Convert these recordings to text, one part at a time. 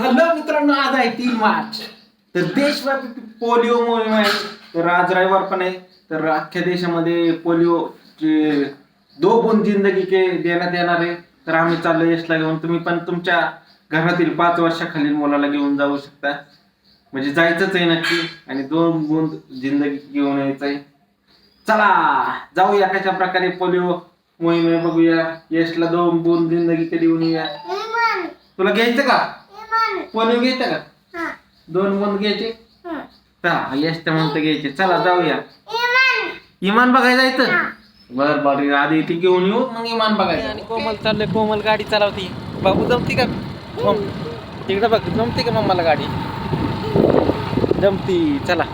Hello मित्रांनो आज आहे तीन मार्च. तर देशव्यापी पोलिओ मोहीम आहे. तर आज रविवार पण आहे. तर अख्ख्या देशामध्ये पोलिओचे दो बुंद जिंदगी के देण्यात येणार आहे. तर आम्ही चाललो यशला घेऊन. तुम्ही पण तुमच्या घरातील पाच वर्षाखालील मुलाला घेऊन जाऊ शकता. म्हणजे जायचंच आहे नक्की. आणि दोन बुंद जिंदगी घेऊन यायचं आहे. चला जाऊया. कशा प्रकारे पोलिओ मोहीम बघूया. यशला दोन बुंद जिंदगी कधी येऊन येऊया. तुला घ्यायचं का? पोलिओ घ्यायचं का? दोन बुंद घ्यायचे? चला यश म्हणतं घ्यायचे. चला जाऊया. इमान. बघायला जायचं? बर बर आधी ती घेऊन येऊ मग इमान बघायचं. आणि कोमल चाललंय कोमल गाडी चालवती. बाबू जमती का? तिकडे बघ जमते का मम्माला गाडी? जमती चला.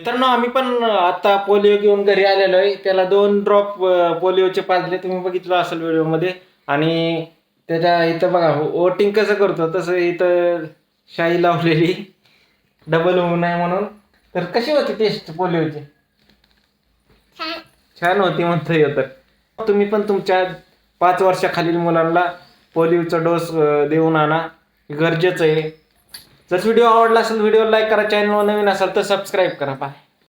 मित्रांनो आम्ही पण आता पोलिओ घेऊन घरी आलेलो आहे. त्याला दोन ड्रॉप पोलिओचे पाजले तुम्ही बघितलं असेल व्हिडिओमध्ये. आणि त्याच्या इथं बघा वोटिंग कसं करतो तसं इथं शाई लावलेली. डबल होऊ नये म्हणून. तर कशी होती टेस्ट पोलिओची? छान. होती म्हणता येतं तुम्ही पण तुमच्या पाच वर्षाखालील मुलांना पोलिओचा डोस देऊन आणा. गरजेचं आहे. जर व्हिडिओ आवडला असेल व्हिडिओ लाईक करा चॅनल नवीन असेल तर सबस्क्राईब करा. बाय